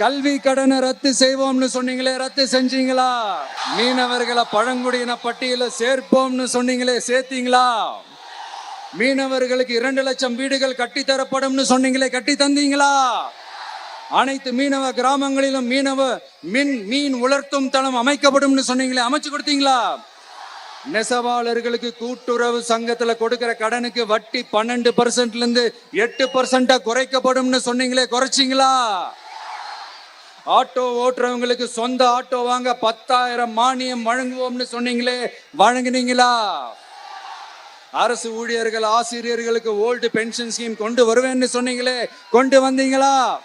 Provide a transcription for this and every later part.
கல்வி கடனை ரத்து செய்வோம்னு சொன்னீங்களே ரத்து செஞ்சீங்களா? மீனவர்களை பழங்குடியின பட்டியல சேர்ப்போம்னு சொன்னீங்களே சேர்த்தீங்களா? மீனவர்களுக்கு இரண்டு லட்சம் வீடுகள் கட்டி தரப்படும்னு சொன்னீங்களே கட்டி தந்தீங்களா அனைத்து மீனவ கிராமங்களிலும் மீனவ மின் மீன் உலர்த்தும் தளம் அமைக்கப்படும்னு சொன்னீங்களே அமைச்சு கொடுத்தீங்களா? நெசவாளர்களுக்கு கூட்டுறவு சங்கத்துல கொடுக்கிற கடனுக்கு வட்டி பன்னெண்டு பர்சன்ட்ல இருந்து எட்டு பர்சன்டா குறைக்கப்படும்னு சொன்னீங்களே குறைச்சிங்களா? ஆட்டோ ஓட்டுறவங்களுக்கு சொந்த ஆட்டோ வாங்க பத்தாயிரம் மானியம் வழங்குவோம்னு சொன்னீங்களே வழங்குனீங்களா? அரசு ஊழியர்கள் ஆசிரியர்களுக்கு ஓல்டு பென்ஷன் ஸ்கீம் கொண்டு வருவேன்னு சொன்னீங்களே கொண்டு வந்தீங்களா?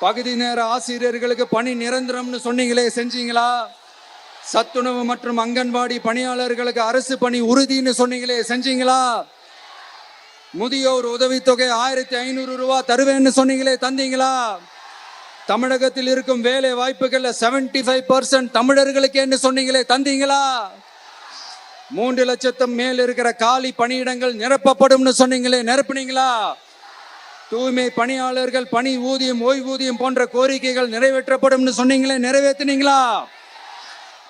பகுதி நேர ஆசிரியர்களுக்கு பணி நிரந்தரம்னு சொன்னீங்களே செஞ்சீங்களா? சத்துணவு மற்றும் அங்கன்வாடி பணியாளர்களுக்கு அரசு பணி உறுதின்னு சொன்னீங்களே செஞ்சீங்களா? முதியோர் உதவித்தொகை ஆயிரத்தி ஐநூறு ரூபா தருவேன்னு சொன்னீங்களே தந்தீங்களா? தமிழகத்தில் இருக்கும் வேலை வாய்ப்புகள்ல 75% ஃபைவ் பர்சன்ட் தமிழர்களுக்கு என்று சொன்னீங்களே தந்தீங்களா? மூன்று லட்சத்தும் மேல் இருக்கிற காலி பணியிடங்கள் நிரப்பப்படும்னு சொன்னீங்களே நிரப்புனீங்களா? தூய்மை பணியாளர்கள் பணி ஊதியம் ஓய்வூதியம் போன்ற கோரிக்கைகள் நிறைவேற்றப்படும்னு சொன்னீங்களே நிறைவேற்றினீங்களா?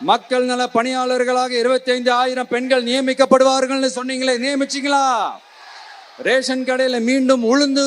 மக்கள் நல பணியாளர்களாக இருபத்தி ஐந்து ஆயிரம் பெண்கள் நியமிக்கப்படுவார்கள்னு சொன்னீங்களே நியமிச்சீங்களா? ரேஷன் கடையில மீண்டும் உளுந்து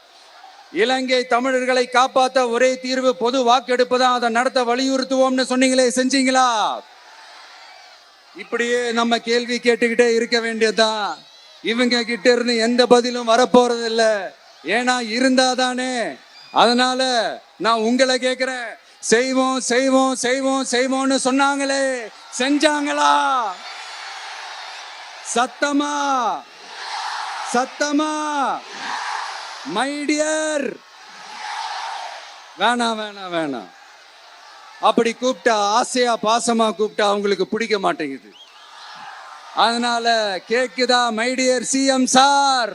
இலங்கை தமிழர்களை காப்பாத்த ஒரே தீர்வு பொது வாக்கெடுப்பு தான் அதை நடத்த வலியுறுத்துவோம்னு சொன்னீங்களே செஞ்சீங்களா? இப்படியே நம்ம கேள்வி கேட்டுக்கிட்டே இருக்க வேண்டியதுதான். இவங்க கிட்ட இருந்து எந்த பதிலும் வரப்போறது இல்ல ஏன்னா இருந்தாதானே. அதனால நான் உங்களை கேக்குறேன். செய்வோம் செய்வோம் செய்வோம் செய்வோம்னு சொன்னாங்களே. செஞ்சாங்களா? சத்தமா? சத்தமா? மை டியர் வேணாம் வேணாம் வேணாம் அப்படி கூப்பிட்டா ஆசையா பாசமா கூப்பிட்டா அவங்களுக்கு பிடிக்க மாட்டேங்குது. அதனால கேக்குதா மைடியர் சிஎம் சார்